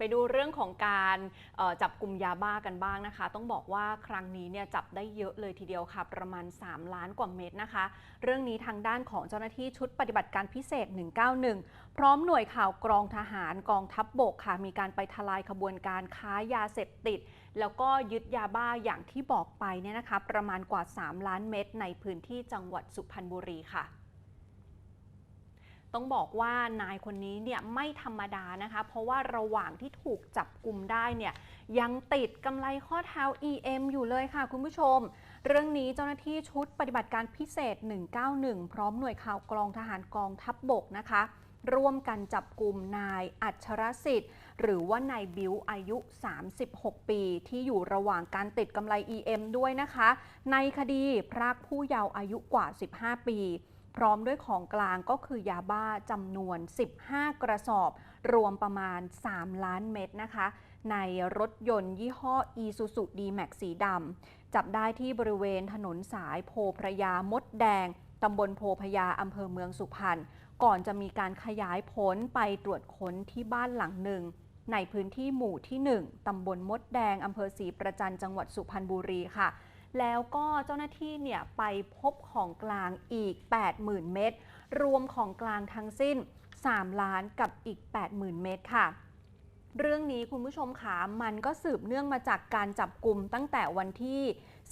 ไปดูเรื่องของการจับกลุ่มยาบ้ากันบ้างนะคะ ต้องบอกว่าครั้งนี้เนี่ยจับได้เยอะเลยทีเดียวค่ะ ประมาณ 3 ล้านกว่าเม็ดนะคะ เรื่องนี้ทางด้านของเจ้าหน้าที่ชุดปฏิบัติการพิเศษ 191 พร้อมหน่วยข่าวกรองทหารกองทัพบบกค่ะ มีการไปทลายขบวนการค้ายาเสพติด แล้วก็ยึดยาบ้าอย่างที่บอกไปเนี่ยนะคะ ประมาณกว่า 3 ล้านเม็ดในพื้นที่จังหวัดสุพรรณบุรีค่ะ ต้องบอกว่านายคนนี้เนี่ยไม่ธรรมดานะคะ เพราะว่าระหว่างที่ถูกจับกลุ่มได้เนี่ยยังติดกำไรข้อเท้า EM อยู่เลยค่ะคุณผู้ชม เรื่องนี้เจ้าหน้าที่ชุดปฏิบัติการพิเศษ 191 พร้อมหน่วยข่าวกรองทหารกองทัพบบกนะคะร่วมกันจับกลุ่มนายอัชรสิทธิ์ หรือว่านายบิวอายุ 36 ปี ที่อยู่ระหว่างการติดกำไร EM ด้วยนะคะ ในคดีพรากผู้เยาว์อายุกว่า 15 ปี พร้อมด้วยของกลางก็คือยาบ้าจำนวน 15 กระสอบ รวมประมาณ 3 ล้านเม็ดนะคะ ในรถยนต์ยี่ห้อ Isuzu D-Max สีดำจับได้ที่บริเวณถนนสายโพพระยามดแดงตำบลโพพระยาอำเภอเมืองสุพรรณก่อนจะมีการขยายผลไปตรวจค้นที่บ้านหลังหนึ่ง ในพื้นที่หมู่ที่ 1 ตำบลมดแดง อำเภอศรีประจันจังหวัดสุพรรณบุรีค่ะ แล้วก็เจ้าหน้าที่เนี่ยไปพบของกลางอีก 80,000 เม็ดรวมของกลางทั้งสิ้น 3 ล้านกับอีก 80,000 เม็ดค่ะเรื่องนี้คุณผู้ชมขามันก็สืบเนื่องมาจากการจับกลุ่มตั้งแต่วันที่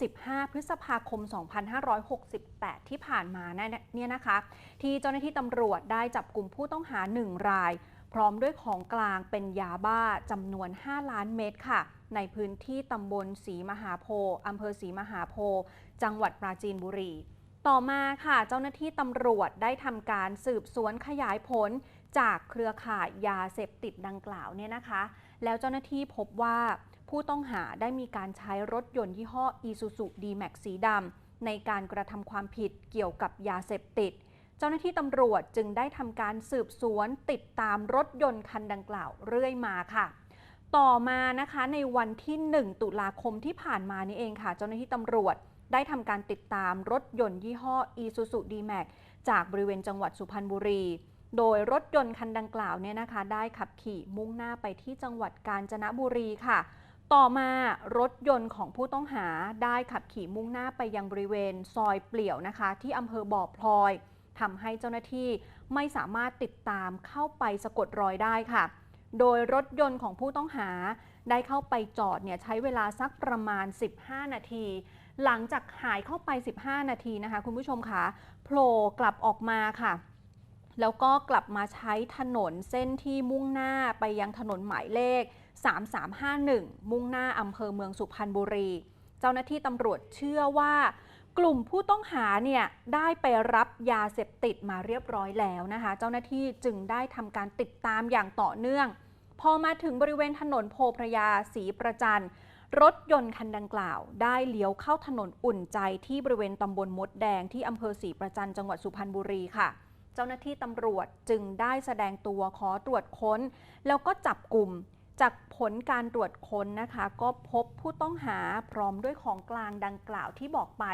15 พฤษภาคม 2568 ที่ผ่านมาเนี่ยนะคะ ที่เจ้าหน้าที่ตำรวจได้จับกลุ่มผู้ต้องหา 1 ราย พร้อมด้วยของกลางเป็นยาบ้าจำนวน 5 ล้านเม็ดค่ะ ในพื้นที่ตำบลศรีมหาโพธิ์อำเภอศรีมหาโพธิ์จังหวัดปราจีนบุรี ต่อมาค่ะ เจ้าหน้าที่ตำรวจได้ทำการสืบสวนขยายผลจากเครือข่ายยาเสพติดดังกล่าวเนี่ยนะคะ แล้วเจ้าหน้าที่พบว่าผู้ต้องหาได้มีการใช้รถยนต์ยี่ห้อ Isuzu D-Max สีดำในการกระทำความผิดเกี่ยวกับยาเสพติด เจ้าหน้าที่ตำรวจจึงได้ทำการสืบสวนติดตามรถยนต์คันดังกล่าวเรื่อยมาค่ะ ต่อมานะคะในวันที่ 1 ตุลาคมที่ผ่านมานี่เองค่ะ เจ้าหน้าที่ตำรวจได้ทำการติดตามรถยนต์ยี่ห้อ Isuzu D-Max จากบริเวณจังหวัดสุพรรณบุรี โดยรถยนต์คันดังกล่าวเนี่ยนะคะ ได้ขับขี่มุ่งหน้าไปที่จังหวัดกาญจนบุรีค่ะ ต่อมารถยนต์ของผู้ต้องหาได้ขับขี่มุ่งหน้าไปยังบริเวณซอยเปลี่ยวนะคะ ที่อำเภอบ่อพลอย ทำให้เจ้าหน้าที่ไม่สามารถติดตามเข้าไปสะกดรอยได้ค่ะ โดยรถยนต์ของผู้ต้องหาได้เข้าไปจอดเนี่ยใช้เวลาสักประมาณ 15 นาที หลังจากหายเข้าไป 15 นาทีนะคะคุณผู้ชมคะโผล่กลับออกมาค่ะ แล้วก็กลับมาใช้ถนนเส้นที่มุ่งหน้าไปยังถนนหมายเลข 3351 มุ่งหน้าอำเภอเมืองสุพรรณบุรี เจ้าหน้าที่ตำรวจเชื่อว่า กลุ่มผู้ต้องหาเนี่ยได้ไปรับยาเสพติดมาเรียบร้อยแล้วนะคะ เจ้าหน้าที่จึงได้ทำการติดตามอย่างต่อเนื่อง พอมาถึงบริเวณถนนโพพระยาศรีประจันรถยนต์คันดังกล่าว ได้เลี้ยวเข้าถนนอุ่นใจที่บริเวณตำบลมดแดงที่อำเภอศรีประจันจังหวัดสุพรรณบุรีค่ะ เจ้าหน้าที่ตำรวจจึงได้แสดงตัวขอตรวจค้น แล้วก็จับกลุ่ม จากผลการตรวจค้นนะคะ ก็พบผู้ต้องหาพร้อมด้วยของกลางดังกล่าวที่บอกไป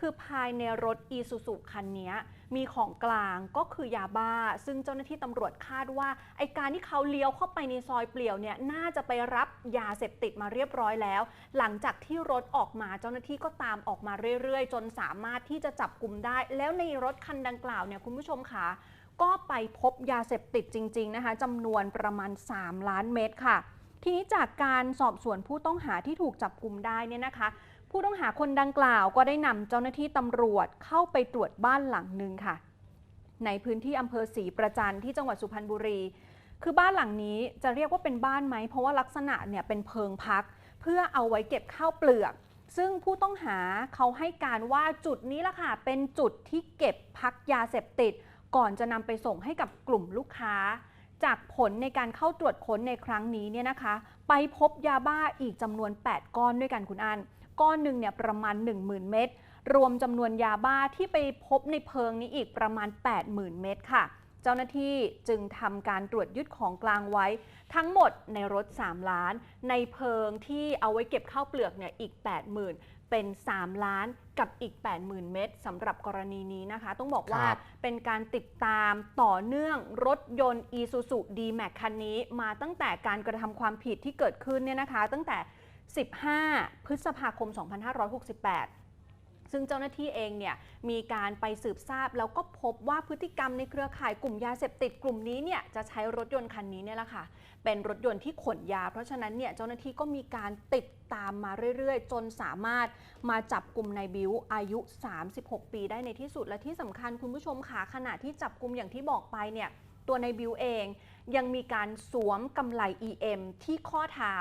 คือภายในรถอีซูซุคันนี้มีของกลางก็คือยาบ้า ซึ่งเจ้าหน้าที่ตำรวจคาดว่าไอการที่เขาเลี้ยวเข้าไปในซอยเปลี่ยวเนี่ยน่าจะไปรับยาเสพติดมาเรียบร้อยแล้ว หลังจากที่รถออกมาเจ้าหน้าที่ก็ตามออกมาเรื่อยๆ จนสามารถที่จะจับกลุ่มได้ แล้วในรถคันดังกล่าวเนี่ยคุณผู้ชมคะ ก็ไปพบยาเสพติดจริง ๆ นะคะจำนวนประมาณ 3 ล้านเม็ดค่ะ ทีนี้จากการสอบสวนผู้ต้องหาที่ถูกจับกลุ่มได้เนี่ยนะคะ ผู้ต้องหาคนดังกล่าวก็ได้นำเจ้าหน้าที่ตำรวจเข้าไปตรวจบ้านหลังหนึ่งค่ะ ในพื้นที่อำเภอศรีประจันที่จังหวัดสุพรรณบุรี คือบ้านหลังนี้จะเรียกว่าเป็นบ้านไหม เพราะว่าลักษณะเนี่ยเป็นเพิงพัก เพื่อเอาไว้เก็บข้าวเปลือกซึ่งผู้ต้องหาเขาให้การว่าจุดนี้ละค่ะ เป็นจุดที่เก็บพักยาเสพติด ก่อนจะนำไปส่งให้กับกลุ่มลูกค้า จากผลในการเข้าตรวจค้นในครั้งนี้เนี่ยนะคะ ไปพบยาบ้าอีกจำนวน 8 ก้อนด้วยกันคุณอันก้อนหนึ่งเนี่ยประมาณ 10,000 เม็ดรวมจำนวนยาบ้าที่ไปพบในเพิงนี้อีกประมาณ 80,000 เม็ดค่ะ เจ้าหน้าที่จึงทำการตรวจยึดของกลางไว้ ทั้งหมดในรถ 3 ล้าน ในเพิงที่เอาไว้เก็บข้าวเปลือกเนี่ยอีก 80,000เป็น 3 ล้านกับอีก 80,000 เม็ดสำหรับกรณีนี้นะคะ ต้องบอกว่าครับเป็นการติดตามต่อเนื่องรถยนต์ Isuzu D-Max คันนี้ มาตั้งแต่การกระทำความผิดที่เกิดขึ้นเนี่ยนะคะ ตั้งแต่ 15 พฤษภาคม 2568 ซึ่งเจ้าหน้าที่เองเนี่ยมีการไปสืบทราบ แล้วก็พบว่าพฤติกรรมในเครือข่ายกลุ่มยาเสพติดกลุ่มนี้เนี่ยจะใช้รถยนต์คันนี้เนี่ยแหละค่ะเป็นรถยนต์ที่ขนยา เพราะฉะนั้นเนี่ยเจ้าหน้าที่ก็มีการติดตามมาเรื่อยๆ จนสามารถมาจับกลุ่มนายบิวอายุ 36 ปีได้ในที่สุดและที่สำคัญคุณผู้ชมค่ะขณะที่จับกลุ่มอย่างที่บอกไปเนี่ยตัวนายบิวเอง ยังมีการสวมกำไล EM ที่ข้อเท้า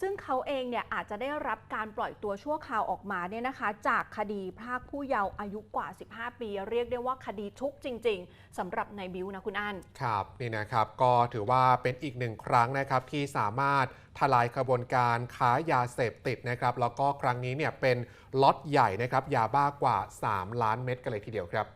ซึ่งเขาเองเนี่ยอาจจะได้รับการปล่อยตัวชั่วคราวออกมาเนี่ยนะคะ จากคดีพรากผู้เยาว์อายุกว่า 15 ปี เรียกได้ว่าคดีชุกจริง ๆสำหรับนายบิวนะคุณอันครับนี่นะครับก็ถือว่าเป็นอีกหนึ่งครั้งนะครับที่สามารถทลายขบวนการค้ายาเสพติดนะครับแล้วก็ครั้งนี้เนี่ยเป็นล็อตใหญ่นะครับยาบ้ากว่า 3 ล้านเม็ดกันเลยทีเดียวครับ